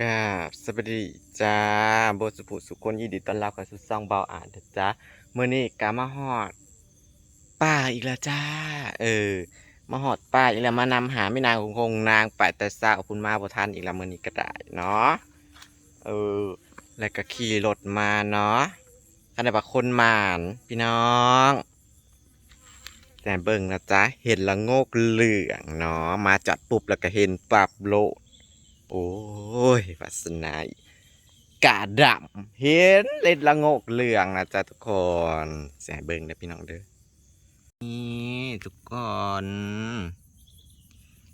กราบสวัสดีจ้าโบสุภุสุคนยินดีต้อนรับเข้าสู่ซ่องเบาอ่านจ้าเมื่อนี้กามาฮอดป่าอีกแล้วจ้า เออ มาฮอดป่าอีกแล้วมานำหาไม่นางคงคงนางไปแต่เศร้าคุณมาบ่ทันอีกแล้วมื่อนี้ก็ได้เนาะเออ แล้วก็ขี่รถมาเนาะท่านได้บักคนหมานพี่น้อง แต่เบิ่งนะจ๊ะเห็นละโงกเหลืองเนาะมาจอดปุ๊บแล้วก็เห็นปรับโลด โอ้ยวาสนากาดำเห็นเล็ดละโงกเหลืองนะจ๊ะทุกคนแสเบิ่งนะพี่น้องเด้อนี่ทุกคน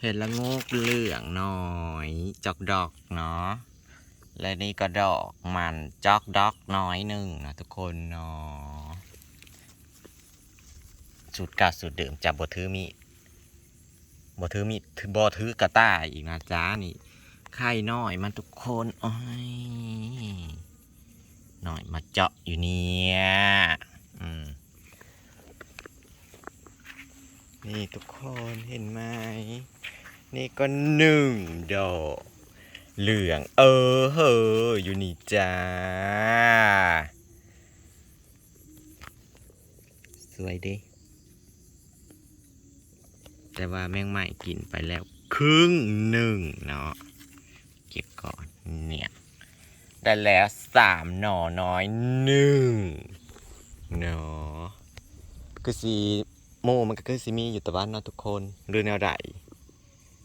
เห็นละโงกเหลืองหน่อยจอกดอกเนาะและนี่ก็ดอกมันจอกดอกน้อยหนึ่งนะทุกคนเนาะสูตรกาสูตรเดิมจับบถือมีดบถือมีดถือบถือกระต่ายอีกนะจ๊ะนี่ ไข่น้อยมันทุกคนโอ้ยหน่อยมาเจาะอยู่เนี่ยนี่ทุกคนเห็นไหม นี่ก็หนึ่งดอกเหลือง เออเฮออยู่นี่จ้า สวยดิ แต่ว่าแมงใหม่กินไปแล้วครึ่งหนึ่งเนาะ เก็บก่อนเนี่ยได้แล้วสามหน่อน้อยหนึ่งเนาะคือสีโมมันก็คือสีมีอยู่แต่ว่าเนาะทุกคนหรือแนวใด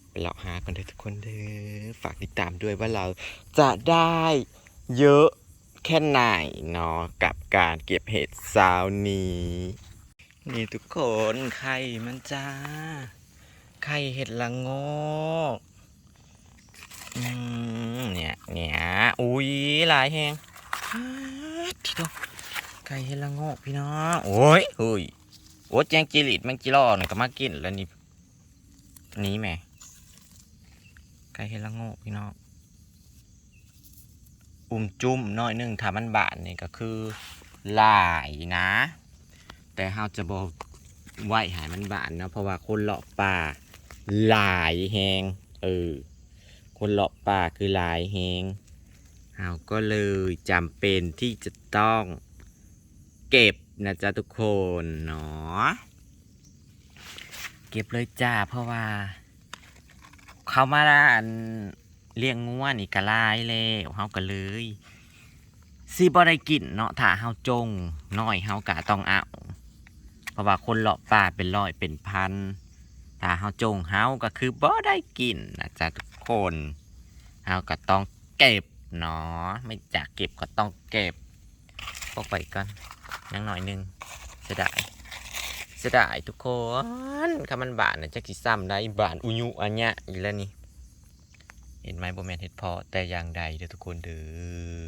ไปเลาะหากันเถอะทุกคนเด้อฝากติดตามด้วยว่าเราจะได้เยอะแค่ไหนเนาะกับการเก็บเห็ดสาวนี้ นี่ทุกคนไข่มันจ้าไข่เห็ดละงอืม เนี่ยเนี่ยอุ้ยหลายแหงทีเดียวไก่เฮดละโงกพี่น้องโอ้ยเฮ้ยโอ้แจงจิริดแมงจิรอนี่ก็มากินแล้วนี่นี่แม่ไก่เฮดละโงกพี่น้องอุ่มจุ่มน้อยหนึงถ้ามันบานนี่ก็คือหลายนะ แต่เราจะบอกไหวหายมันบานเนาะเพราะว่าคนเลาะป่าหลายแหงเออ คนเลาะป่าคือหลายแหงเราก็เลยจำเป็นที่จะต้องเก็บนะจ๊ะทุกคนเนาะเก็บเลยจ้าเพราะว่า เขามาอันเลี้ยงงัวนี่ก็หลายแล้วเฮาก็เลยสิบ่ได้กินเนาะถ้าเฮาจงน้อยเฮากะต้องเอาเพราะว่าคนเลาะป่าเป็นร้อยเป็นพันถ้าเฮาจงเฮาก็คือบ่ได้กินนะจ๊ะทุก คนเฮาก็ต้องเก็บเนาะไม่จากเก็บก็ต้องเก็บพวกไปก่อนยังหน่อยนึงเสียดายเสียดายทุกคนคำมันบานนะจักสิซ้ำได้บานอุยุอันเนี้ยอีแล้วนี่เห็นไหมโบแมนเฮ็ดพอแต่อย่างใดเด้อทุกคนเด้อ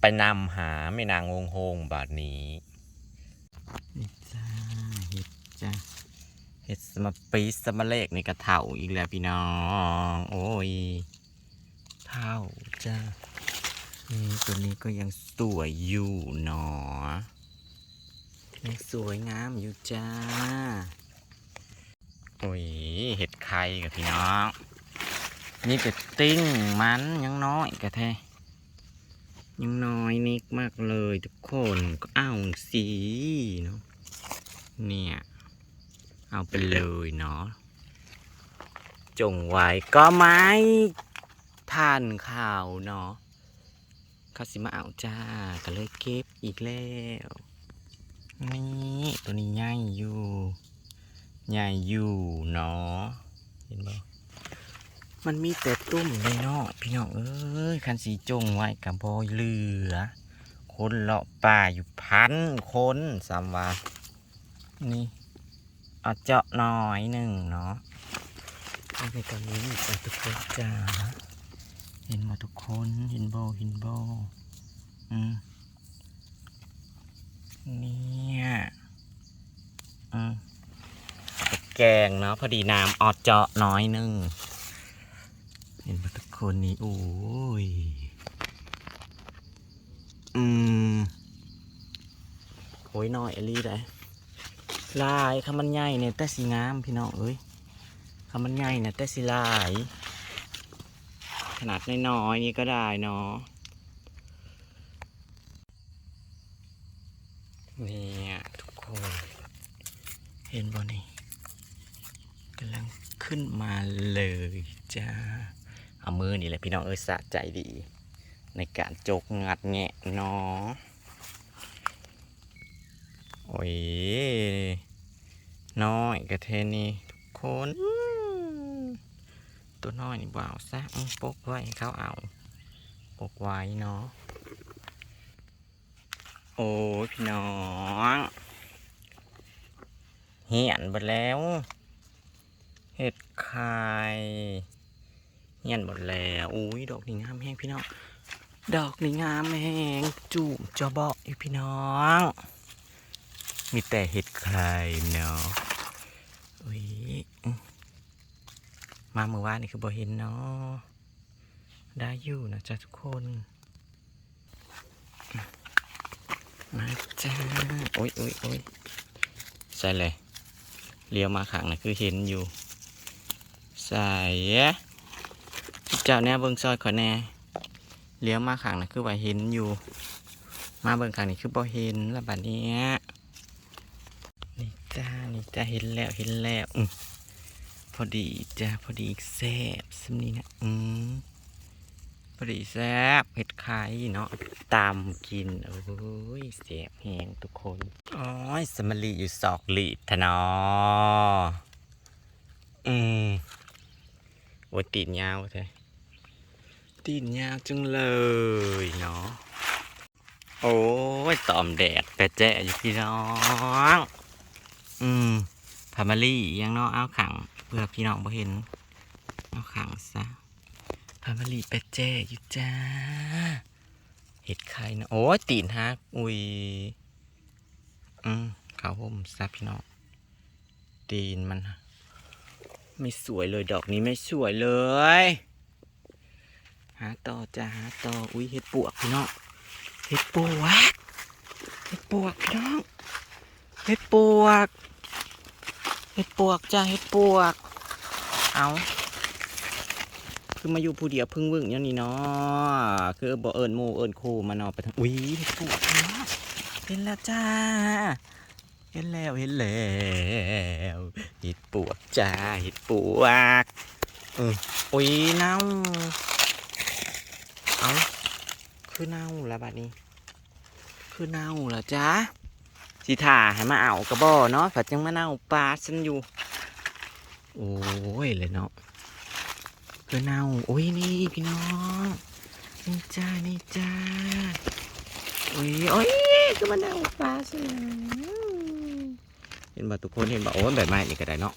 ไปนำหาแม่นางวงโฮงบาทนี้นี่จ้าเฮ็ดจ้า เห็ดสมาปีสมาเลกในกระเท่าอีกแล้วพี่น้อง โอ้ยเท่าจ้านี่ตัวนี้ก็ยังสวยอยู่เนาะยังสวยงามอยู่จ้า โอ้ยเห็ดไข่กับพี่น้อง นี่ก็ติ้งมันยังน้อยกะแท้ยังน้อยนิดมากเลยทุกคนก็เอาสีเนาะเนี่ย เอาไปเลยเนาะจงไว้ก็ไม่ทานข่าวเนาะเขาสิมาเอาจ้าก็เลยเก็บอีกแล้วนี่ตัวนี้ใหญ่อยู่ใหญ่อยู่เนาะเห็นบ่มันมีแต่ตุ้มเลยเนาะพี่น้องเอ้ยคันสีจงไว้กับบอยเหลือ คนเลาะป่าอยู่พันคนสามวานี่ เอาเจาะน่อยหนึ่งเนาะเอาไปตอนนี้จ้ะทุกคนจ้าเห็นหมาทุกคนเห็นโบเห็นโบอืมเนี่ยอืมแกงเนาะพอดีน้ำออดเจาะน้อยหนึ่งเห็นหมาทุกคนนี่โอ้ยอืมโอ้ยน้อยอลีได้ ลายคำมันใหญ่เนี่ยแต่สีงามพี่น้องเอ้ยคำมันใหญ่เนี่ยแต่สีลาย ขนาดน้อยๆนี่ก็ได้เนาะเนี่ยทุกคน เห็นบ่นี่กำลังขึ้นมาเลยจ้าเอามือนี่แหละพี่น้องเอ้ยสะใจดี ในการจกงัดแงะเนาะ โอ้ย น้อยกระเทนี่ทุกคน ตัวน้อยนี่บ่าวซะปกไว้เขาเอาปกไว้เนาะ โอ้ยพี่น้องเหียนหมดแล้ว เห็ดไข่เหียนหมดแล้วอุ้ยดอกนี่งามแห้งพี่น้อง ดอกนี่งามแห้งจูบจะบอกอีพี่น้อง มีแต่เห็ดไข่เนาะอุ้ยมาเมื่อวานนี่คือบ่เห็นเนาะได้อยู่นะจ๊ะทุกคนมาจ้าโอ้ยโอ้ยโอ้ยใส่เลยเลี้ยวมาข้างนะคือเห็นอยู่ ใส่เจ้าแน่เบิ่งซอยขอแน่เลี้ยวมาข้างนะคือว่าเห็นอยู่ มาเบิ่งข้างนี่คือบ่เห็นและบัดเนี้ย เห็นแล้วเห็นแล้วอืมพอดีจ้าพอดีแซ่บสำนี้นะอืมพอดีแซ่บเห็ดไข่เนาะตามกินโอ้ยเสียบแหงทุกคนโอ้ยสมลีอยู่ศอกหลีดทะเนออืมโอ้ยตีนยาวใช่ตีนยาวจังเลยเนาะโอ้ยตอมแดดแปะแจะอยู่พี่น้อง อืม พามารียังเนาะเอาขังเพื่อพี่น้องบ่เห็น เอาขังซะพามารีแปะแจะอยู่จ้าเห็ดไข่นะโอ้ตีนฮักอุ้ยอืมขาวผมซาพี่น้องตีนมันไม่สวยเลยดอกนี้ไม่สวยเลย หาต่อจ้าหาต่ออุ้ยเห็ดปวกพี่น้องเห็ดปวกเห็ดปวกพี่น้องเห็ดปวก เห็ดปวกจ้าเห็ดปวก เอาคือมาอยู่ผู้เดียวพึ่งวึ่งอย่างนี้เนาะคือบ่เอิญหมูเอิญโคมาเนาะไปทางอุ้ยเห็ดปวกเห็นแล้วจ้า เห็นแล้วเห็นแล้วเห็ดปวกจ้าเห็ดปวกเอออุ้ยเน่าเอาคือเน่าแล้วบัดนี้ คือเน่าเหรอจ้า สิถ่าให้มาเอากระบอเนาะผัดจังมาเน่าปลาฉันอยู่ โอ้ยเลยเนาะคือเน่าโอ้ยนี่พี่น้องนี่จ้านี่จ้าโอ้ยโอ้ยคือมาเน่าปลาฉันเห็นบ่ทุกคนเห็นบ่โอ้ยแบบไม้นี่ก็ได้เนาะ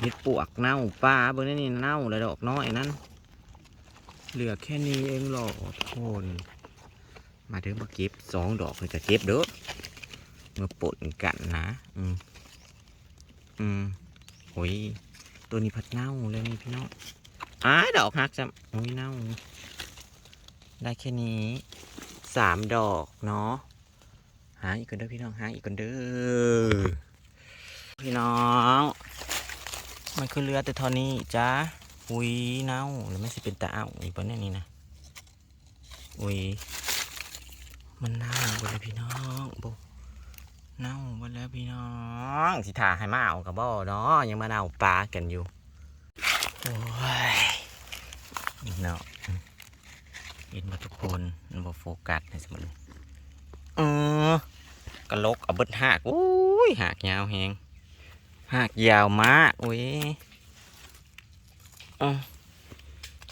เห็ดปวกเน่าปลาเบอร์นี่เน่าเลยดอกน้อยนั่นเหลือแค่นี้เองหรอทุกคน มาเด้อมาเก็บสองดอกเลยจะเก็บเด้อมาปนกันนะ อืม อืมโอ้ย ตัวนี้พัดเน่าเลยนี่พี่น้องอ้าดอกหักจ้ะโอ้ยเน่า ได้แค่นี้สามดอกเนาะ หาอีกคนเด้อพี่น้อง หาอีกคนเด้อ พี่น้อง มันคือเรือแต่ทอนี้จ้าอุ้ยเน่า แล้วไม่สิเป็นตาเอาอีกปะเนี่ยนี่นะ อุ้ย มันเน่าหมดเลยพี่น้องโบเน่าหมดแล้วพี่น้องสิถ่าให้มาเอากับบ่เนาะยังมาเน่าปลากันอยู่โอ้ยเนาะเห็นมาทุกคนมันบ่โฟกัสในสมุดเออกระลกเอาเบิดหักอุ้ยหักยาวแหงหักยาวมากอุ้ยอะ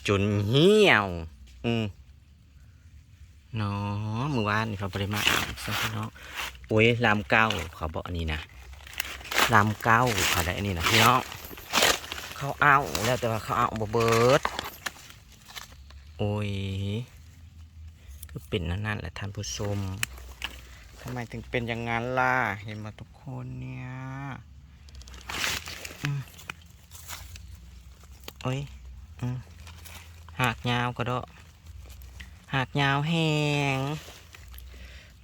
จนเหี่ยว อืม เนาะมื่อวานนี่เขาไปมาอ่านซะพี่น้องโอ้ยลามเก้าเขาบอกอันนี้นะลามเก้าเขาได้อันนี้นะพี่น้องเขาเอาแล้วแต่ว่าเขาเอาบเบิดโอ้ยคือเป็นนั่นแหละท่านผู้ชมทำไมถึงเป็นอย่างนั้นล่ะเห็นมาทุกคนเนี่ยอโอ้ยหากยาวก็ได้ หากยาวแห้ง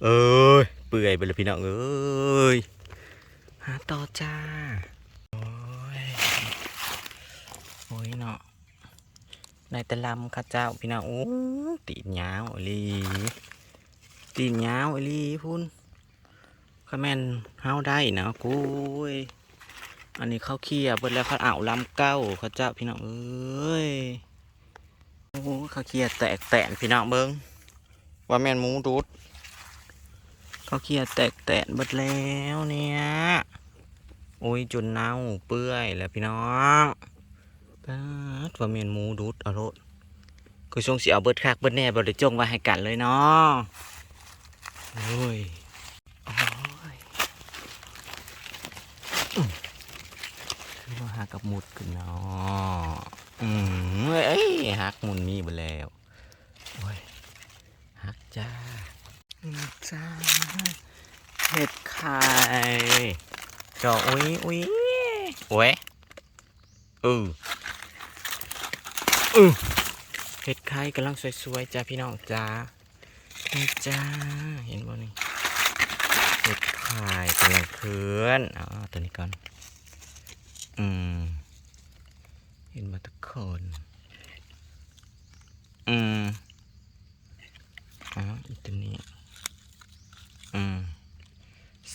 เอ้ยเปื่อยไปเลยพี่น้องเอ้ยหาต่อจ้า โอ้ยโอ้ยเนาะในแต่ลำข้าเจ้าพี่น้องโอ้ตีนยาวอีหลีตีนยาวอีหลีพุ่นข้าแม่นเฮาได้นะกูยอันนี้เขาเคี่ยเบิดแล้วเขาเอาลำเก้าข้าเจ้าพี่น้องเอ้ย โอ้เขาเคียแตกแตนพี่น้องเบิ้งว่าแมนมูดุดเขาเคียแตกแตนเบิดแล้วเนี่ยโอ้ยจนเน่าเปื่อยแล้วพี่น้องป๊าดว่าแมนมูดุดเอาโลดคือช่วงสิเอาเบิดคักเบิดแน่บ่ได้จงไว้ให้กันเลยเนาะโอ้ยโอ้ยอื้อคือว่าหากับมุดกันเนาะ อืมเอ้ยหักหมุนมีไปแล้วโอ้ยหักจ้าอืมจ้าเห็ดไข่ดอกอุ้ยอุ้ยโอ้ยอืออือเห็ดไข่กำลังสวยๆจ้าพี่น้องจ้านี่จ้าเห็นบ่นี่เห็ดไข่กำลังเคลื่อนอ๋อตัวนี้ก่อนอืม เห็นมาทุกคน อืมอ๋ออีกตัวนี้ อืม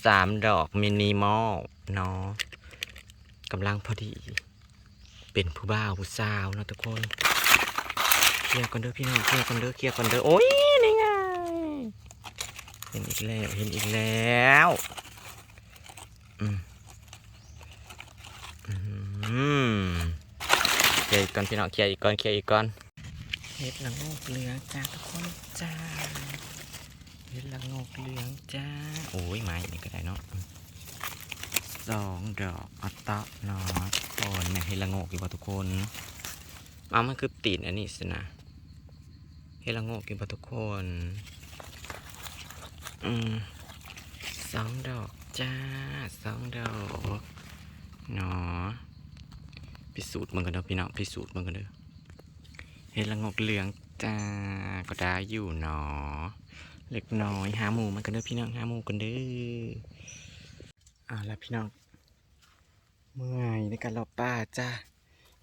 สามดอกมินิมอลเนาะกำลังพอดี เป็นผู้บ่าวผู้สาวเนาะทุกคนเคลียร์กันเด้อพี่น้องเคลียร์กันเด้อเคลียร์กันเด้อโอ้ยนี่ไงเห็นอีกแล้วเห็นอีกแล้วอืมอืมเค ลียร์อีกก่อนพี่น้องเคลียร์อีกก่อนเคลียร์อีกก่อนเห็ดละโงกเหลืองจ้าทุกคนจ้าเห็ดละโงกเหลืองจ้าโอ้ยไม้นี่ก็ได้เนาะสองดอกอัตตะเนาะโอ้ยแม่เห็ดละโงกอยู่ป่ะทุกคนเอามันคือตีนอันนี้สินะเฮดละโงกกินปะทุกคนอืมสองดอกจ้าสองดอกเนาะ พิสูจน์มันกันเด้อพี่น้องพิสูจน์มันกันเด้อเฮดละงกเหลืองจ้าก็ได้อยู่เนาะเล็กน้อยหาหมูมันกันเด้อพี่น้องหาหมูกันเด้ออ่าแล้วพี่น้องเมื่อยในการเรอป้าจ้า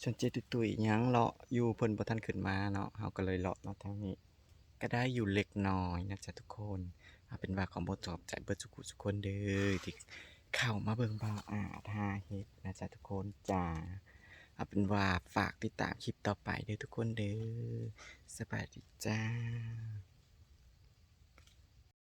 ฉันเจตุตุยยังเลาะอยู่เพิ่นบ่ทันขึ้นมาเนาะเฮาก็เลยเลาะมาทางนี้ ก็ได้อยู่เล็กน้อยนะจ๊ะทุกคนเอาเป็นว่าของบ่ตอบใจเบิดทุกผู้ทุกคนเด้อที่เข้ามาเบิ่งบ่าวอาทาเฮ็ดนะจ๊ะทุกคนจ้า เอาเป็นว่าฝากติดตามคลิปต่อไปเด้อทุกคนเด้อสบายดีจ้า